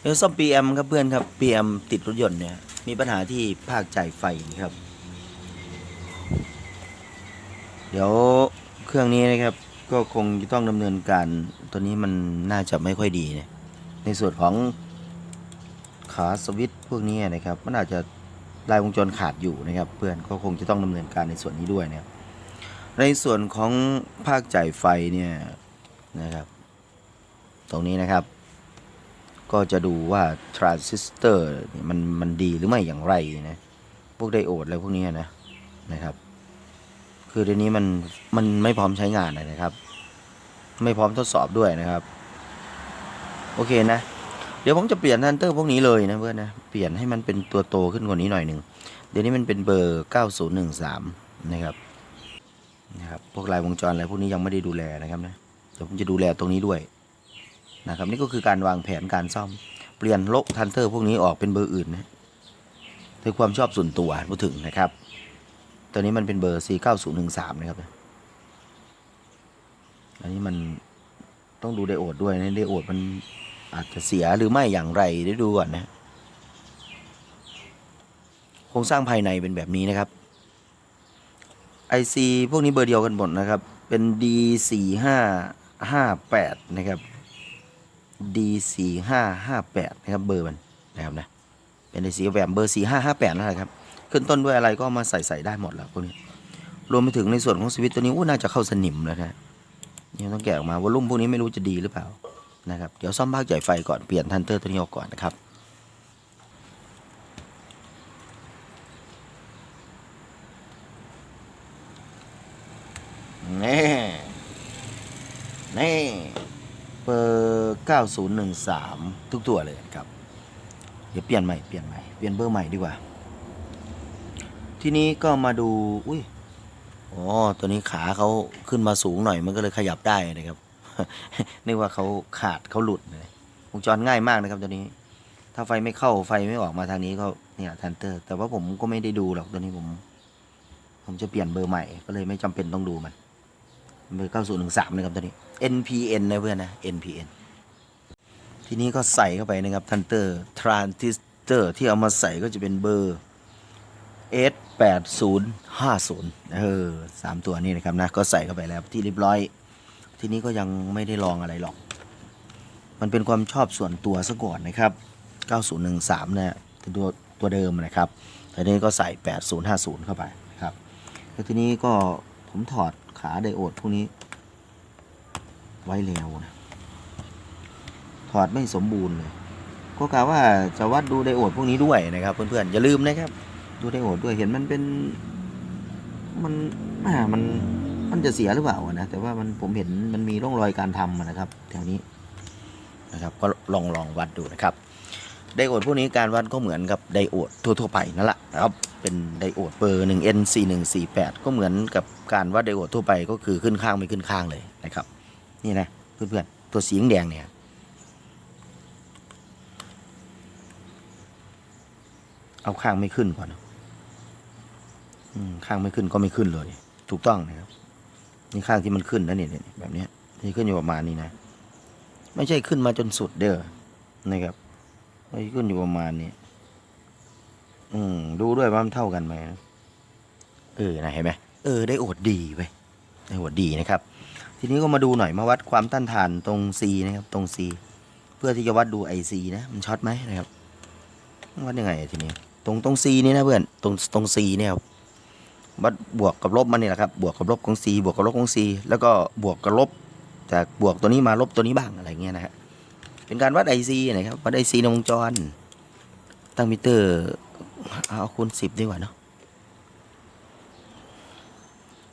เดี๋ยวซ่อม PM ครับเพื่อนครับ PM ติดรถยนต์เนี่ย มีปัญหาที่ภาคจ่ายไฟครับ เดี๋ยวเครื่องนี้นะครับ ก็คงจะต้องดำเนินการตัวนี้มันน่าจะไม่ค่อยดีนี่ยในส่วนของขาสวิตช์พวกนี้นะครับ มันอาจจะลายวงจรขาดอยู่นะครับ เพื่อนก็คงจะต้องดำเนินการในส่วนนี้ด้วยนะครับในส่วนของภาคจ่ายไฟเนี่ยนะครับ ตรงนี้นะครับ ก็จะดูว่าทรานซิสเตอร์มันมันดีหรือไม่อย่างไรนะ พวกไดโอดอะไรพวกนี้นะนะครับ คือเดี๋ยวนี้มันมันไม่พร้อมใช้งานนะครับ ไม่พร้อมทดสอบด้วยนะครับ โอเคนะ เดี๋ยวผมจะเปลี่ยนทันเตอร์พวกนี้เลยนะเพื่อนนะ เปลี่ยนให้มันเป็นตัวโตขึ้นกว่านี้หน่อยหนึ่งเดี๋ยวนี้มันเป็นเบอร์ 9013 นะครับนะครับ พวกลายวงจรอะไรพวกนี้ยังไม่ได้ดูแลนะครับนะ เดี๋ยวผมจะดูแลตรงนี้ด้วย นะครับนี่ก็คือการวางแผนการซ่อม เปลี่ยนโลกทันเตอร์พวกนี้ออกเป็นเบอร์อื่นนะด้วยความชอบส่วนตัวพูดถึงนะครับ ตัวนี้มันเป็นเบอร์ 49013 นะครับ อันนี้มันต้องดูไดโอดด้วยนะไดโอดมันอาจจะเสียหรือไม่อย่างไรเดี๋ยวดูก่อนนะ โครงสร้างภายในเป็นแบบนี้นะครับ IC พวกนี้เบอร์เดียวกันหมดนะครับ เป็น D4558 นะครับ D4558 นะครับเบอร์มันนะครับนะเป็น IC แวมเบอร์4558นั่นแหละครับขึ้นต้นด้วยอะไรก็มาใส่ใส่ได้หมดแล้วพวกนี้รวมไปถึงในส่วนของสวิตตัวนี้อู้น่าจะเข้าสนิมแล้วนะยังต้องแกะออกมาวอลลุ่มพวกนี้ไม่รู้จะดีหรือเปล่านะครับเดี๋ยวซ่อมภาคจ่ายไฟก่อนเปลี่ยนทันเตอร์ตัวนี้ออกก่อนนะครับ นี่นี่เบอร์ 9013 ทุกตัวเลยครับ เดี๋ยวเปลี่ยนใหม่เปลี่ยนใหม่เปลี่ยนเบอร์ใหม่ดีกว่า ทีนี้ก็มาดู อุ้ยอ๋อตัวนี้ขาเขาขึ้นมาสูงหน่อยมันก็เลยขยับได้นะครับนึกว่าเขาขาดเขาหลุดเลยวงจรง่ายมากนะครับตัวนี้ ถ้าไฟไม่เข้าไฟไม่ออกมาทางนี้ก็เนี่ยทันเตอร์ แต่ว่าผมก็ไม่ได้ดูหรอกตัวนี้ผม ผมจะเปลี่ยนเบอร์ใหม่ก็เลยไม่จำเป็นต้องดูมันเบอร์9013นะครับตัวนี้ NPN นะเพื่อนนะ NPN ทีนี้ก็ใส่เข้าไปนะครับทันเตอร์ทรานซิสเตอร์ที่เอามาใส่ก็จะเป็นเบอร์ S 8 0 5 0เออสามตัวนี้นะครับนะก็ใส่เข้าไปแล้วที่เรียบร้อย ทีนี้ก็ยังไม่ได้ลองอะไรหรอก มันเป็นความชอบส่วนตัวซะก่อนนะครับ 9013เนี่ยเป็นตัวตัวเดิมนะครับทีนี้ก็ใส่ 8050 เข้าไปครับแล้วทีนี้ก็ผมถอดขาไดโอดพวกนี้ไว้แล้วนะ ถอดไม่สมบูรณ์เลยก็กะว่าจะวัดดูไดโอดพวกนี้ด้วยนะครับ เพื่อนๆอย่าลืมนะครับ ดูไดโอดด้วยเห็นมันเป็น มันอ่ามันมันจะเสียหรือเปล่านะแต่ว่ามันผมเห็นมันมีร่องรอยการทำนะครับ แถวนี้นะครับ ก็ลองลองวัดดูนะครับไดโอดพวกนี้การวัดก็เหมือนกับไดโอดทั่วๆไปนั่นแหละนะครับ เป็นไดโอดเบอร์ 1 N 4 1 4 8 ก็เหมือนกับการวัดไดโอดทั่วไปก็คือขึ้นข้างไม่ขึ้นข้างเลยนะครับ นี่นะเพื่อนๆตัวสีแดงเนี่ย เอาข้างไม่ขึ้นก่อนข้างไม่ขึ้นก็ไม่ขึ้นเลย ถูกต้องนะครับ นี่ข้างที่มันขึ้นนะเนี่ยแบบนี้ที่ขึ้นอยู่ประมาณนี้นะ ไม่ใช่ขึ้นมาจนสุดเด้อนะครับไม่ขึ้นอยู่ประมาณนี้อืมดูด้วยว่ามันเท่ากันไหมเออนะเห็นไหมเออ ได้โอดดีไปได้โอดดีนะครับ ทีนี้ก็มาดูหน่อยมาวัดความต้านทานตรง C นะครับ ตรง C เพื่อที่จะวัดดู IC นะ มันช็อตไหมนะครับวัดยังไงทีนี้ ตรงตรง C นี่นะเพื่อนตรงตรง C เนี่ยครับวัดบวกกับลบมันนี่แหละครับบวกกับลบของ C บวกกับลบของ C แล้วก็บวกกับลบจากบวกตัวนี้มาลบตัวนี้บ้างอะไรเงี้ยนะฮะเป็นการวัด IC นะครับวัด IC ในวงจร ตั้งมิเตอร์เอาคูณสิบดีกว่าเนาะ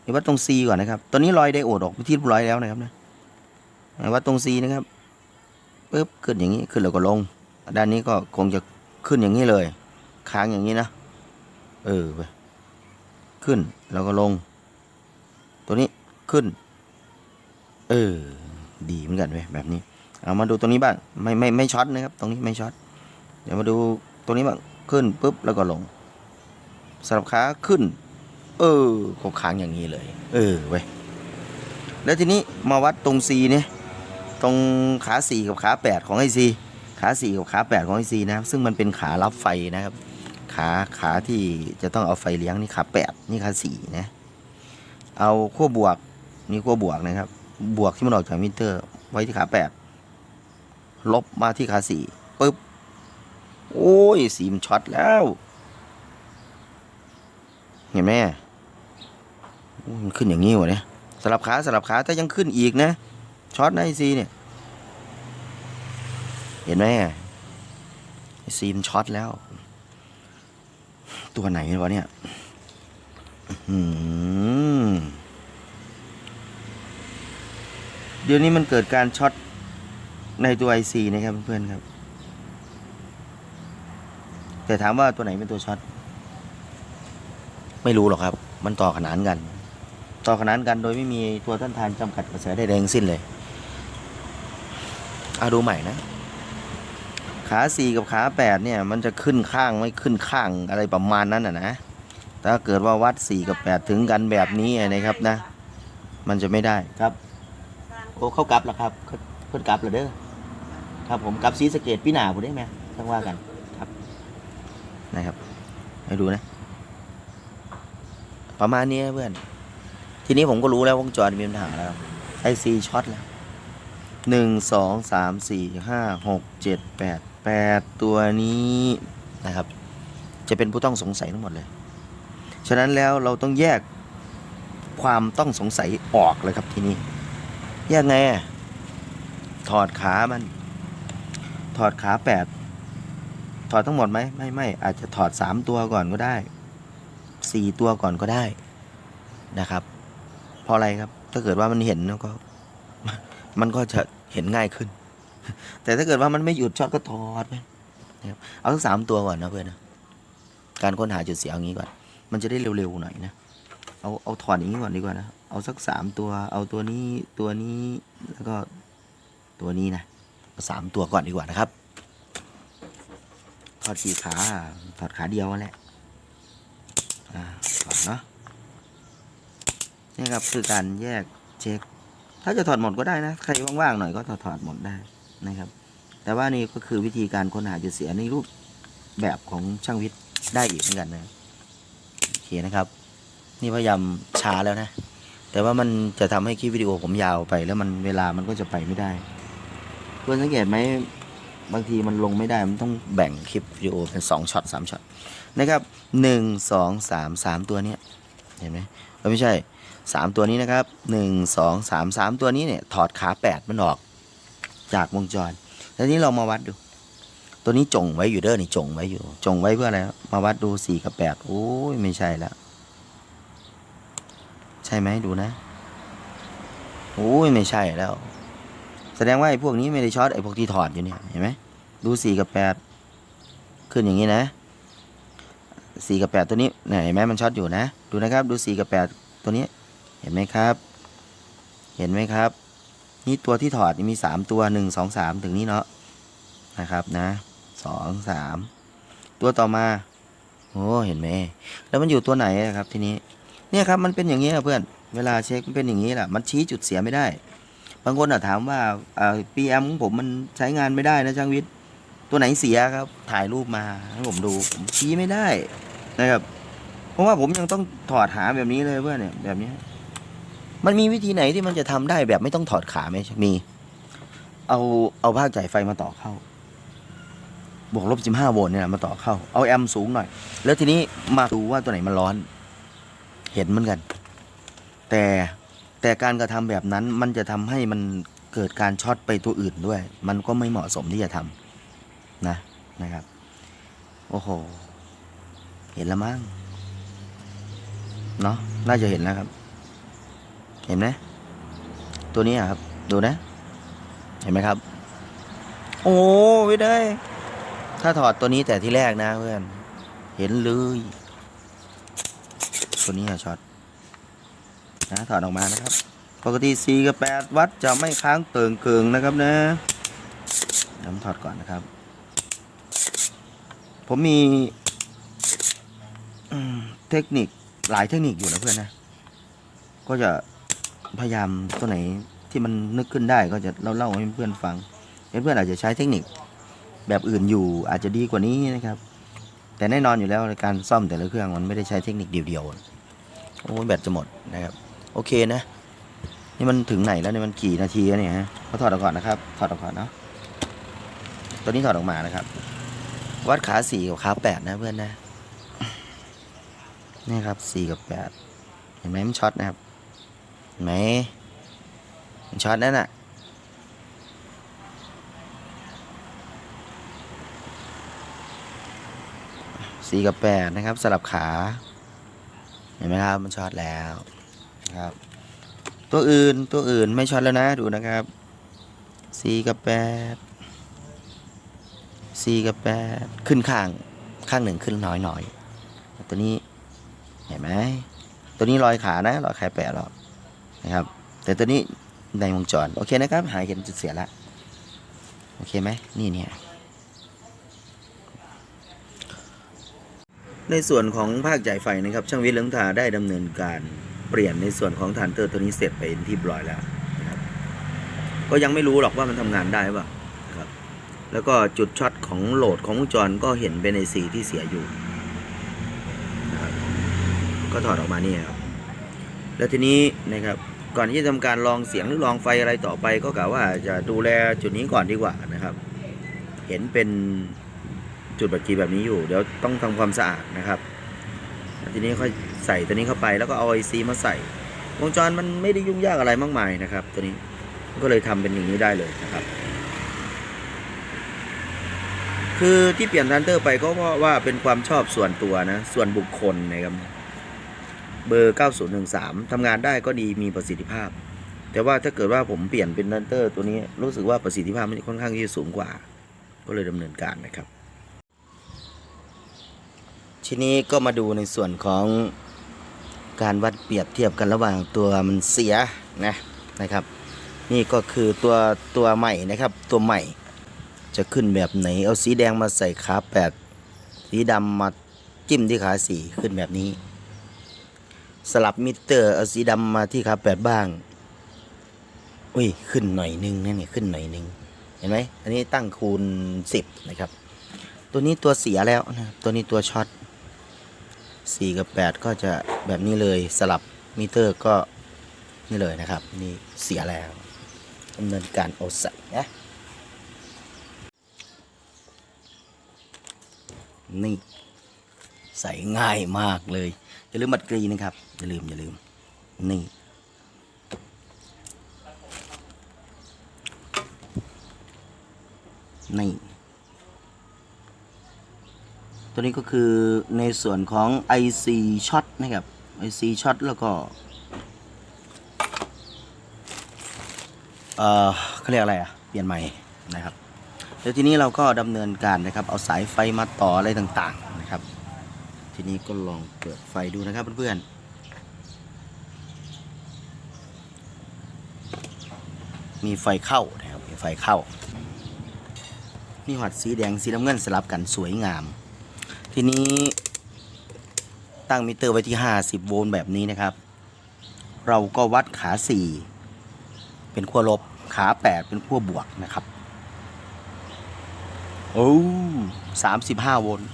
เดี๋ยววัดตรง C ก่อนนะครับ ตอนนี้ลอยไดโอดออกไปที่ร้อยแล้วนะครับนะวัดตรง C นะครับปึ๊บขึ้นอย่างนี้ ขึ้นแล้วก็ลง ด้านนี้ก็คงจะขึ้นอย่างนี้เลย ค้างอย่างนี้นะ เออไปขึ้นแล้วก็ลง ตัวนี้ขึ้น เออ ดีเหมือนกันเว้ยแบบนี้ เอามาดูตรงนี้บ้างไม่ไม่ไม่ช็อตนะครับ ตรงนี้ไม่ช็อตเดี๋ยวมาดูตรงนี้บ้างขึ้นปุ๊บแล้วก็ลงสลับขาขึ้น เออก็ค้างอย่างนี้เลย เออเว้ยแล้วทีนี้มาวัดตรง C เนี่ยตรงขา4กับขา8ของไอซีขาสี่กับขาแปดของไอซีนะครับซึ่งมันเป็นขารับไฟนะครับ ขาขาที่จะต้องเอาไฟเลี้ยงนี่ขาแปดนี่ขาสี่นะเอาขั้วบวกนี่ขั้วบวกนะครับ บวกที่มันออกจากมิเตอร์ ไว้ที่ขาแปดลบมาที่ขาสี่ปึ๊บโอ้ยสีมันช็อตแล้ว เห็นไหมมันขึ้นอย่างนี้วะเนี่ยสลับขาสลับขาถ้ายังขึ้นอีกนะช็อตนะไอซีเนี่ย เห็นไหมไอซีมันช็อตแล้ว ตัวไหนวะเนี่ยหือเดี๋ยวนี้มันเกิดการช็อตในตัว IC นะครับเพื่อนๆครับ แต่ถามว่าตัวไหนเป็นตัวช็อตไม่รู้หรอกครับ มันต่อขนานกัน ต่อขนานกันโดยไม่มีตัวต้านทานจำกัดกระแสใดๆทั้งสิ้นเลย เอาดูใหม่นะ ขาสี่กับขาแปดเนี่ยมันจะขึ้นข้างไม่ขึ้นข้างอะไรประมาณนั้นอะนะถ้าเกิดว่าวัดสี่กับแปดถึงกันแบบนี้นะครับนะ มันจะไม่ได้ครับโอ้เข้ากลับแล้วครับเขาเพิ่นกลับแล้วเด้อครับผมกลับสีสะเกตพี่หนาผมได้ไหมต้งว่ากันครับนะครับให้ดูนะ ประมาณนี้เพื่อน ทีนี้ผมก็รู้แล้ววงจรมีปัญหาแล้วไอซีช็อตแล้วหนึ่งสองสามสี่ห้าหกเจ็ดแปด แปดตัวนี้นะครับ จะเป็นผู้ต้องสงสัยทั้งหมดเลย ฉะนั้นแล้วเราต้องแยกความต้องสงสัยออกเลยครับทีนี้แยกไงถอดขามัน ถอดขาแปดถอดทั้งหมดไหมไม่ไม่อาจจะถอดสามตัวก่อนก็ได้สี่ตัวก่อนก็ได้นะครับ เพราะอะไรครับ ถ้าเกิดว่ามันเห็นแล้วก็ มันก็จะเห็นง่ายขึ้น แต่ถ้าเกิดว่ามันไม่หยุดช็อตก็ถอดไปนะครับเอาทั้งสามตัวก่อนนะเพื่อนนะการค้นหาจุดเสียเอางี้ก่อน มันจะได้เร็วๆหน่อยนะ เอาเอาถอดอย่างนี้ก่อนดีกว่านะ เอาสักสามตัว เอาตัวนี้ตัวนี้แล้วก็ตัวนี้นะสามตัวก่อนดีกว่านะครับ ถอดสี่ขา ถอดขาเดียวนั่นแหละอ่าถอดเนาะนี่ครับคือการแยกเช็ค ถ้าจะถอดหมดก็ได้นะ ใครว่างๆหน่อยก็ถอดถอดหมดได้ นะครับ แต่ว่านี่ก็คือวิธีการค้นหาจุดเสียในรูปแบบของช่างวิทย์ได้อีกเหมือนกันนะโอเคนะครับ นี่พยายามช้าแล้วนะ แต่ว่ามันจะทำให้คลิปวิดีโอผมยาวไป แล้วมันเวลามันก็จะไปไม่ได้เพื่อนสังเกตไหมบางทีมันลงไม่ได้มันต้องแบ่งคลิปวิดีโอเป็นสองช็อตสามช็อตนะครับหนึ่งสองสามสามตัวเนี้ยเห็นไหมไม่ใช่สามตัวนี้นะครับหนึ่งสองสามสามตัวนี้เนี่ยถอดขาแปดมันออก จากวงจร แล้วนี้เรามาวัดดู ตัวนี้จงไว้อยู่เด้อนี่จงไว้อยู่ จงไว้เพื่ออะไร มาวัดดูสี่กับแปดโอ้ยไม่ใช่แล้ว ใช่ไหมดูนะ โอ้ยไม่ใช่แล้ว แสดงว่าไอ้พวกนี้ไม่ได้ช็อตไอ้พวกที่ถอดอยู่เนี่ยเห็นไหมดูสี่กับแปดขึ้นอย่างนี้นะสี่กับแปดตัวนี้เห็นไหมมันช็อตอยู่นะ ดูนะครับ ดูสี่กับแปดตัวนี้ เห็นไหมครับ เห็นไหมครับ นี่ตัวที่ถอดมีสามตัวหนึ่งสองสามถึงนี้เนาะนะครับนะสองสามตัวต่อมาโอ้เห็นไหมแล้วมันอยู่ตัวไหนอะครับทีนี้เนี่ยครับมันเป็นอย่างนี้เพื่อนเวลาเช็คมันเป็นอย่างนี้แหละมันชี้จุดเสียไม่ได้ บางคนอะถามว่าปีแอมของผมมันใช้งานไม่ได้นะช่างวิทย์ตัวไหนเสียครับถ่ายรูปมาให้ผมดูผมชี้ไม่ได้นะครับ เพราะว่าผมยังต้องถอดหาแบบนี้เลยเพื่อนเนี่ยแบบนี้ มันมีวิธีไหนที่มันจะทำได้แบบไม่ต้องถอดขาไหมมี เอาเอาภาคจ่ายไฟมาต่อเข้า บวกลบสิบห้าโวลต์เนี่ยมาต่อเข้า เอาแอมป์สูงหน่อย แล้วทีนี้มาดูว่าตัวไหนมันร้อน เห็นเหมือนกัน แต่แต่การกระทำแบบนั้นมันจะทำให้มันเกิดการช็อตไปตัวอื่นด้วย มันก็ไม่เหมาะสมที่จะทำนะนะครับ โอ้โห เห็นแล้วมั้งเนาะน่าจะเห็นแล้วครับ เห็นไหมตัวนี้ครับ ดูนะ เห็นไหมครับ โอ้ไม่ได้ ถ้าถอดตัวนี้แต่ที่แรกนะเพื่อน เห็นเลย ตัวนี้อะช็อตนะถอดออกมานะครับ ปกติ4กับ8วัดจะไม่ค้างเติงเกิงนะครับนะเดี๋ยวผมถอดก่อนนะครับ ผมมีเทคนิคหลายเทคนิคอยู่นะเพื่อนนะ ก็จะ พยายามตัวไหนที่มันนึกขึ้นได้ก็จะเล่าเล่าให้เพื่อนฟังเพื่อนๆอาจจะใช้เทคนิคแบบอื่นอยู่อาจจะดีกว่านี้นะครับ แต่แน่นอนอยู่แล้วในการซ่อมแต่ละเครื่องมันไม่ได้ใช้เทคนิคเดียวๆโอ้แบตจะหมดนะครับ โอเคนะ นี่มันถึงไหนแล้วเนี่ยมันกี่นาทีแล้วเนี่ยฮะเขาถอดออกก่อนนะครับ ถอดออกก่อนเนาะตัวนี้ถอดออกมานะครับ วัดขาสี่กับขาแปดนะเพื่อนนะนี่ครับสี่กับแปดเห็นไหมมันช็อตนะครับ ไหมมันช็อตนั่นน่ะสี่กับแปดนะครับสลับขา เห็นไหมครับ มันช็อตแล้วนะครับ ตัวอื่นตัวอื่นไม่ช็อตแล้วนะดูนะครับสี่กับแปดสี่กับแปดขึ้นข้างข้างหนึ่งขึ้นน้อยหน่อยตัวนี้เห็นไหมตัวนี้รอยขานะรอยขาแปะหรอก นะครับ แต่ตัวนี้ในวงจร โอเคนะครับ หายเห็นจุดเสียแล้วโอเคไหมนี่เนี่ยในส่วนของภาคจ่ายไฟนะครับ ช่างวิทย์เลืองทาได้ดำเนินการเปลี่ยนในส่วนของฐานเตอร์ตัวนี้เสร็จไปเป็นที่บร้อยแล้วนะครับ ก็ยังไม่รู้หรอกว่ามันทำงานได้หรือเปล่านะครับ แล้วก็จุดช็อตของโหลดของวงจรก็เห็นเป็นไอซีที่เสียอยู่นะครับก็ถอดออกมานี่ครับ แล้วทีนี้นะครับ ก่อนที่จะทำการลองเสียงหรือลองไฟอะไรต่อไปก็กะว่าจะดูแลจุดนี้ก่อนดีกว่านะครับ เห็นเป็นจุดบัตรจีแบบนี้อยู่ เดี๋ยวต้องทำความสะอาดนะครับ ทีนี้ค่อยใส่ตัวนี้เข้าไปแล้วก็เอาไอซีมาใส่ วงจรมันไม่ได้ยุ่งยากอะไรมากมายนะครับ ตัวนี้ก็เลยทำเป็นอย่างนี้ได้เลยนะครับ คือที่เปลี่ยนทันเตอร์ไปก็เพราะว่าเป็นความชอบส่วนตัวนะ ส่วนบุคคลนะครับ เบอร์ 9013ทำงานได้ก็ดีมีประสิทธิภาพ แต่ว่าถ้าเกิดว่าผมเปลี่ยนเป็นทันเตอร์ตัวนี้รู้สึกว่าประสิทธิภาพมันค่อนข้างที่จะสูงกว่า ก็เลยดำเนินการนะครับ ทีนี้ก็มาดูในส่วนของการวัดเปรียบเทียบกันระหว่างตัวมันเสียนะนะครับ นี่ก็คือตัวตัวใหม่นะครับ ตัวใหม่จะขึ้นแบบไหน เอาสีแดงมาใส่ขาแปดสีดำมาจิ้มที่ขาสี่ขึ้นแบบนี้ สลับมิเตอร์เอาสีดำมาที่ขาแปดบ้าง อุ้ยขึ้นหน่อยนึงนะเนี่ยขึ้นหน่อยนึง เห็นไหมอันนี้ตั้งคูณสิบนะครับ ตัวนี้ตัวเสียแล้วนะตัวนี้ตัวช็อตสี่กับแปดก็จะแบบนี้เลยสลับมิเตอร์ก็นี่เลยนะครับ นี่เสียแล้วดำเนินการเอาใส่นะนี่ ใส่ง่ายมากเลย อย่าลืมบัตรกรีนะครับ อย่าลืมอย่าลืม นี่ นี่ ตัวนี้ก็คือในส่วนของ IC ช็อตนะครับ IC ช็อตแล้วก็เอ่อเขาเรียกอะไรอะเปลี่ยนใหม่นะครับ แล้วทีนี้เราก็ดำเนินการนะครับ เอาสายไฟมาต่ออะไรต่างีนี้ก็ลองเปิดไฟดูนะครับเพื่อนๆ มีไฟเข้านะครับมีไฟเข้า นี่หอดสีแดงสีน้ำเงินสลับกันสวยงาม ทีนี้ตั้งมิเตอร์ไว้ที่ 50 โวลต์แบบนี้นะครับ เราก็วัดขา 4 เป็นขั้วลบขา 8 เป็นขั้วบวกนะครับ โอ้35โวลต์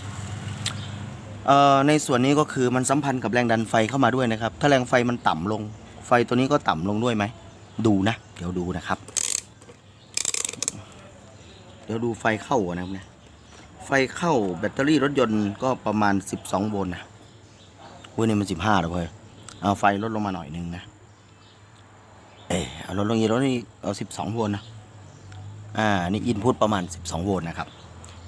ในส่วนนี้ก็คือมันสัมพันธ์กับแรงดันไฟเข้ามาด้วยนะครับ ถ้าแรงไฟมันต่ำลง ไฟตัวนี้ก็ต่ำลงด้วยไหม ดูนะ เดี๋ยวดูนะครับ เดี๋ยวดูไฟเข้านะครับเนี่ยไฟเข้าแบตเตอรี่รถยนต์ก็ประมาณ 12 โวลต์นะเว้ยนี่มัน 15แล้วเว้ยเอาไฟลดลงมาหน่อยนึงนะ เออเอาลดลงอีกลดลงอีกเอา 12 โวลต์นะ อ่า นี่อินพุตประมาณ 12 โวลต์นะครับ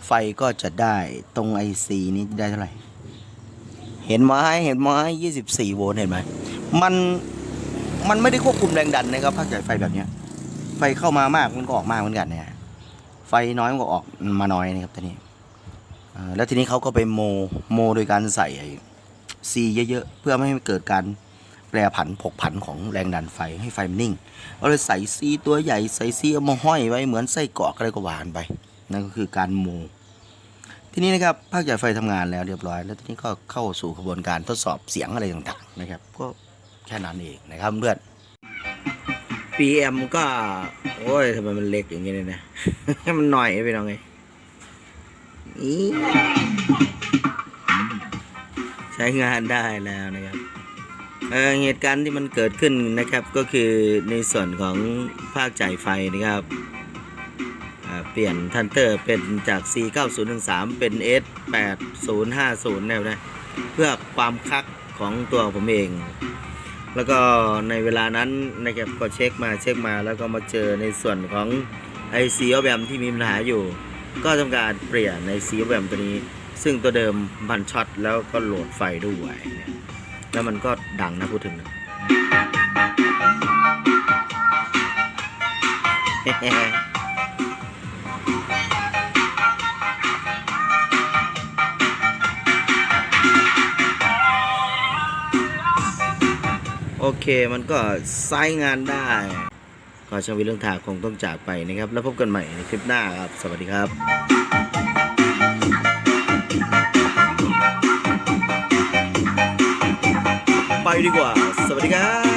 ไฟก็จะได้ตรง IC นี้ได้เท่าไหร่ เห็นไหมเห็นไหม24โวลต์เห็นไหมมันมันไม่ได้ควบคุมแรงดันนะครับภาคจ่ายไฟแบบเนี้ย ไฟเข้ามามากมันก็ออกมากเหมือนกันเนี่ยไฟน้อยมันก็ออกมาน้อยนะครับตัวนี้แล้วทีนี้เขาก็ไปโมโมโดยการใส่ซีเยอะๆเพื่อไม่ให้เกิดการแปรผันผกผันของแรงดันไฟให้ไฟมันนิ่งเราเลยใส่ซีตัวใหญ่ใส่ซีเอามาห้อยไว้เหมือนไส้กรอกอะไรก็หวานไปนั่นก็คือการโม ทีนี้นะครับภาคใหญ่ไฟทำงานแล้วเรียบร้อย แล้วทีนี้ก็เข้าสู่กระบวนการทดสอบเสียงอะไรต่างๆนะครับ ก็แค่นั้นเองนะครับเพื่อน PM ก็ โอ้ยทำไมมันเล็กอย่างนี้เลยนะให้มันหน่อยไปหน่อยอีใช้งานได้แล้วนะครับเเหตุการณ์ที่มันเกิดขึ้นนะครับก็คือในส่วนของภาคจ่ายไฟนะครับ เปลี่ยนทันเตอร์เป็นจาก C9013 เป็น S8050 นะครับนะเพื่อความคักของตัวผมเอง แล้วก็ในเวลานั้นนะครับก็เช็คมาเช็คมาแล้วก็มาเจอในส่วนของไอซีออแบมที่มีปัญหาอยู่ ก็ทำการเปลี่ยนในซีออแบมตัวนี้ ซึ่งตัวเดิมมันช็อตแล้วก็โหลดไฟด้วยแล้วมันก็ดังนะพูดถึงนะ โอเคมันก็ไซ้งานได้ขอชาวิตเรื่องทางคงต้องจากไปนะครับ แล้วพบกันใหม่ในคลิปหน้าครับ สวัสดีครับไปดีกว่า สวัสดีครับ